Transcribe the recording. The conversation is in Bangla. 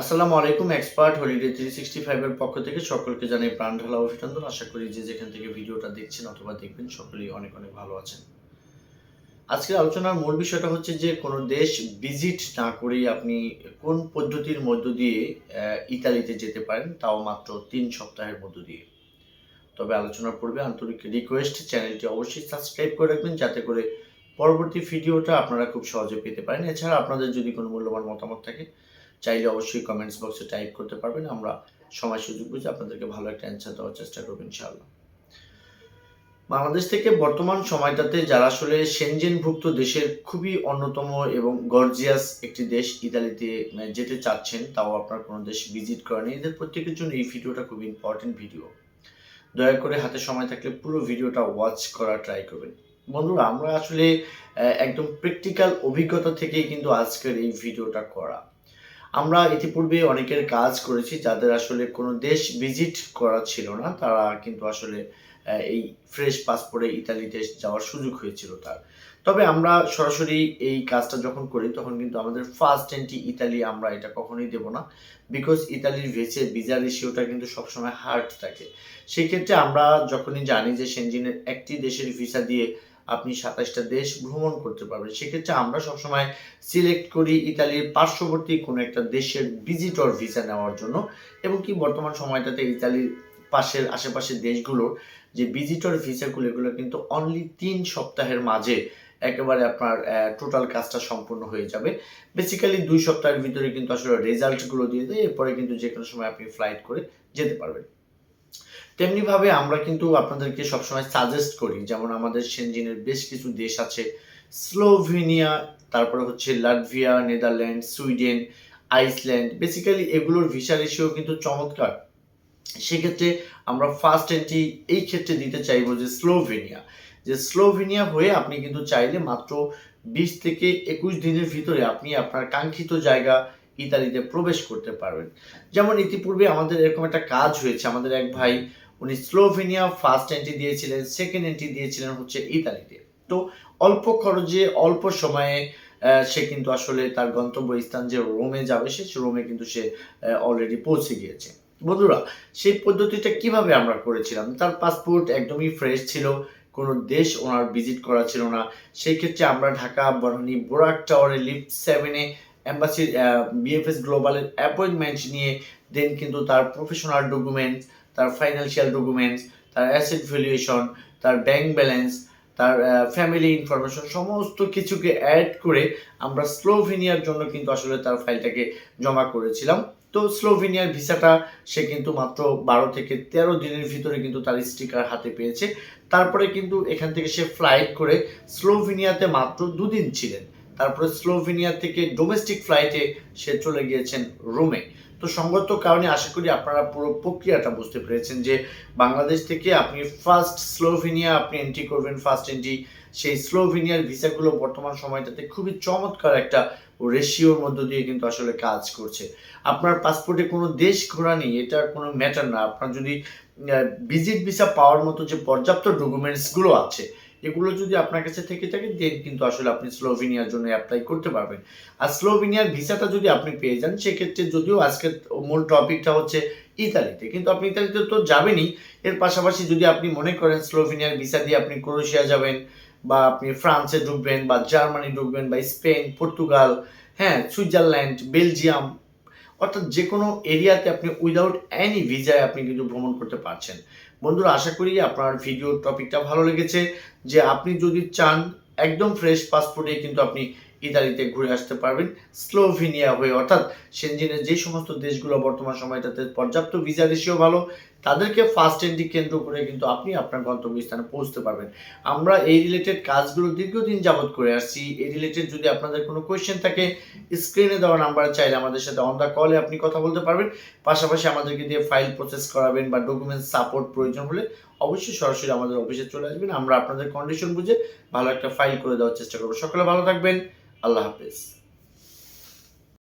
আসসালামু আলাইকুম, এক্সপার্ট হলিডে থ্রি সিক্সটি ফাইভের পক্ষ থেকে সকলকে জানাই প্রাণ ঢালা অভিনন্দন। আশা করি যে যেখান থেকে ভিডিওটা দেখছেন অথবা দেখবেন, সকলেই অনেক অনেক ভালো আছেন। আজকের আলোচনার মূল বিষয়টা হচ্ছে যে, কোনো দেশ ভিজিট না করেই আপনি কোন পদ্ধতির মধ্য দিয়ে ইতালিতে যেতে পারেন, তাও মাত্র তিন সপ্তাহের মধ্য দিয়ে। তবে আলোচনার পূর্বে আন্তরিক রিকোয়েস্ট চ্যানেলটি অবশ্যই সাবস্ক্রাইব করে রাখবেন, যাতে করে পরবর্তী ভিডিওটা আপনারা খুব সহজে পেতে পারেন। এছাড়া আপনাদের যদি কোনো মূল্যবান মতামত থাকে চাইলে অবশ্যই কমেন্টস বক্সে টাইপ করতে পারবেন। আমরা সময় সুযোগ বুঝে আপনাদেরকে ভালো একটা অ্যান্সার দেওয়ার চেষ্টা করব ইনশাআল্লাহ। বাংলাদেশ থেকে বর্তমান সময়টাতে যারা আসলে সেনজেনভুক্ত দেশের খুবই অন্যতম এবং গর্জিয়াস একটি দেশ ইতালিতে মানে যেতে চাচ্ছেন, তাও আপনার কোনো দেশ ভিজিট করেনি। এদের প্রত্যেকের জন্য এই ভিডিওটা খুব ইম্পর্টেন্ট ভিডিও দয়া করে হাতে সময় থাকলে পুরো ভিডিওটা ওয়াচ করা ট্রাই করবেন। বন্ধুরা, আমরা আসলে একদম প্র্যাকটিক্যাল অভিজ্ঞতা থেকেই কিন্তু আজকের এই ভিডিওটা করা। আমরা ইতিপূর্বে অনেকের কাজ করেছি যাদের আসলে কোনো দেশ ভিজিট করা ছিল না। তারা কিন্তু আসলে এই ফ্রেশ পাসপোর্টে ইতালি দেশ যাওয়ার সুযোগ হয়েছিল তার। তবে আমরা সরাসরি এই কাজটা যখন করি, তখন কিন্তু আমাদের ফার্স্ট এন্ট্রি ইতালি আমরা এটা কখনোই দেব না। বিকজ ইতালির ভেসে ভিসা রেশিওটা কিন্তু সবসময় হার্ড থাকে। সেই ক্ষেত্রে আমরা যখনই জানি যে সেনজিনের একটি দেশের ভিসা দিয়ে আপনি সাতাশটা দেশ ভ্রমণ করতে পারবেন। সেক্ষেত্রে আমরা সবসময় সিলেক্ট করি ইতালির পার্শ্ববর্তী কোনো একটা দেশের ভিজিটর ভিসা নেওয়ার জন্য এবং কি বর্তমান সময়টাতে ইতালির পাশের আশেপাশের দেশগুলোর যে ভিজিটর ভিসাগুলো এগুলো কিন্তু অনলি তিন সপ্তাহের মাঝে একেবারে আপনার টোটাল কাজটা সম্পূর্ণ হয়ে যাবে। বেসিক্যালি দুই সপ্তাহের ভিতরে কিন্তু আসলে রেজাল্টগুলো দিয়ে দেয়, এরপরে কিন্তু যে কোনো সময় আপনি ফ্লাইট করে যেতে পারবেন। তেমনিভাবে আমরা কিন্তু আপনাদেরকে সবসময় সাজেস্ট করি, যেমন আমাদের সেনজিনের বেশ কিছু দেশ আছে স্লোভেনিয়া তারপরে হচ্ছে Latvia Netherland Sweden Iceland basically এগুলোর ভিসা রেশিও কিন্তু চমৎকার। সেক্ষেত্রে আমরা ফার্স্ট এন্ট্রি এই ক্ষেত্রে দিতে চাইব যে স্লোভেনিয়া যে স্লোভেনিয়া হয়ে আপনি কিন্তু চাইলে মাত্র বিশ থেকে একুশ দিনের ভিতরে আপনি আপনার কাঙ্ক্ষিত জায়গা ইতালিতে প্রবেশ করতে পারবেন। যেমন ইতিপূর্বে আমাদের এরকম একটা কাজ হয়েছে। আমাদের এক ভাই, উনি স্লোভেনিয়া ফার্স্ট এন্ট্রি দিয়েছিলেন, সেকেন্ড এন্ট্রি দিয়েছিলেন হচ্ছে ইতালিতে। তো অল্প খরচে, অল্প সময়ে সে কিন্তু আসলে তার গন্তব্যস্থান যে রোমে যাবে, সে রোমে কিন্তু সে অলরেডি পৌঁছে গিয়েছে। বন্ধুরা, সেই পদ্ধতিটা কীভাবে আমরা করেছিলাম? তার পাসপোর্ট একদমই ফ্রেশ ছিল, কোনো দেশ ওনার ভিজিট করা ছিল না। সেই ক্ষেত্রে আমরা ঢাকা, বনানী, বোরাক টাওয়ারে লিফট সেভেনে অ্যাম্বাসির বিএফএস গ্লোবালের অ্যাপয়েন্টমেন্ট নিয়ে দেন কিন্তু তার প্রফেশনাল ডকুমেন্টস তার ফাইন্যান্সিয়াল ডকুমেন্টস তার অ্যাসেট ভ্যালুয়েশন তার ব্যাংক ব্যালেন্স তার ফ্যামিলি ইনফরমেশন সমস্ত কিছুকে অ্যাড করে আমরা স্লোভেনিয়ার জন্য কিন্তু আসলে তার ফাইলটাকে জমা করেছিলাম। তো স্লোভেনিয়ার ভিসাটা সে কিন্তু মাত্র বারো থেকে তেরো দিনের ভিতরে কিন্তু তার স্টিকার হাতে পেয়েছে। তারপরে কিন্তু এখান থেকে সে ফ্লাইট করে স্লোভেনিয়াতে মাত্র দুদিন ছিলেন। তারপরে স্লোভেনিয়া থেকে ডোমেস্টিক ফ্লাইটে সে চলে গিয়েছেন রোমে। তো সঙ্গত কারণে আশা করি আপনারা পুরো প্রক্রিয়াটা বুঝতে পেরেছেন যে বাংলাদেশ থেকে আপনি ফার্স্ট স্লোভেনিয়া, আপনি এন্ট্রি করবেন, ফার্স্ট এন্ট্রি সেই স্লোভেনিয়ার ভিসাগুলো বর্তমান সময়টাতে খুবই চমৎকার একটা রেশিওর মধ্য দিয়ে কিন্তু আসলে কাজ করছে। আপনার পাসপোর্টে কোনো দেশ ঘোরা নেই, এটা কোনো ম্যাটার না। আপনার যদি ভিজিট ভিসা পাওয়ার মতো যে পর্যাপ্ত ডকুমেন্টসগুলো আছে এগুলো যদি আপনার কাছে থেকে থাকে দেন কিন্তু আসলে আপনি স্লোভেনিয়ার জন্য অ্যাপ্লাই করতে পারবেন। আর স্লোভেনিয়ার ভিসাটা যদি আপনি পেয়ে যান, সেক্ষেত্রে যদিও আজকের মূল টপিকটা হচ্ছে ইতালিতে কিন্তু আপনি ইতালিতে তো যাবেনই। এর পাশাপাশি যদি আপনি মনে করেন স্লোভেনিয়ার ভিসা দিয়ে আপনি ক্রোয়েশিয়া যাবেন, বা আপনি ফ্রান্সে ঢুকবেন, বা জার্মানি ঢুকবেন, বা স্পেন পর্তুগাল হ্যাঁ সুইজারল্যান্ড বেলজিয়াম অর্থাৎ যে কোনো এরিয়াতে আপনি উইদাউট এনি ভিসায় আপনি কিন্তু ভ্রমণ করতে পারছেন। বন্ধুরা, আশা করি আপনার ভিডিও টপিকটা ভালো লেগেছে। যে আপনি যদি চান একদম ফ্রেশ পাসপোর্টে কিন্তু আপনি ইতালিতে ঘুরে আসতে পারবেন স্লোভেনিয়া হয়ে। অর্থাৎ সেনজিনের যে সমস্ত দেশগুলো বর্তমান সময়টাতে পর্যাপ্ত ভিসা দেশেও ভালো তাদেরকে ফার্স্ট এন্ট্রি কেন্দ্র করে কিন্তু আপনি আপনার গন্তব্যস্থানে পৌঁছতে পারবেন। আমরা এই রিলেটেড কাজগুলো দীর্ঘদিন যাবৎ করে আসছি। এই রিলেটেড যদি আপনাদের কোনো কোয়েশ্চেন থাকে স্ক্রিনে দেওয়া নাম্বারে চাইলে আমাদের সাথে অন দ্য কলে আপনি কথা বলতে পারবেন। পাশাপাশি আমাদেরকে দিয়ে ফাইল প্রসেস করাবেন বা ডকুমেন্টস সাপোর্ট প্রয়োজন হলে অবশ্যই সরাসরি আমাদের অফিসে চলে আসবেন। আমরা আপনাদের কন্ডিশন বুঝে ভালো একটা ফাইল করে দেওয়ার চেষ্টা করব। সকলে ভালো থাকবেন। আল্লাহ হাফেজ।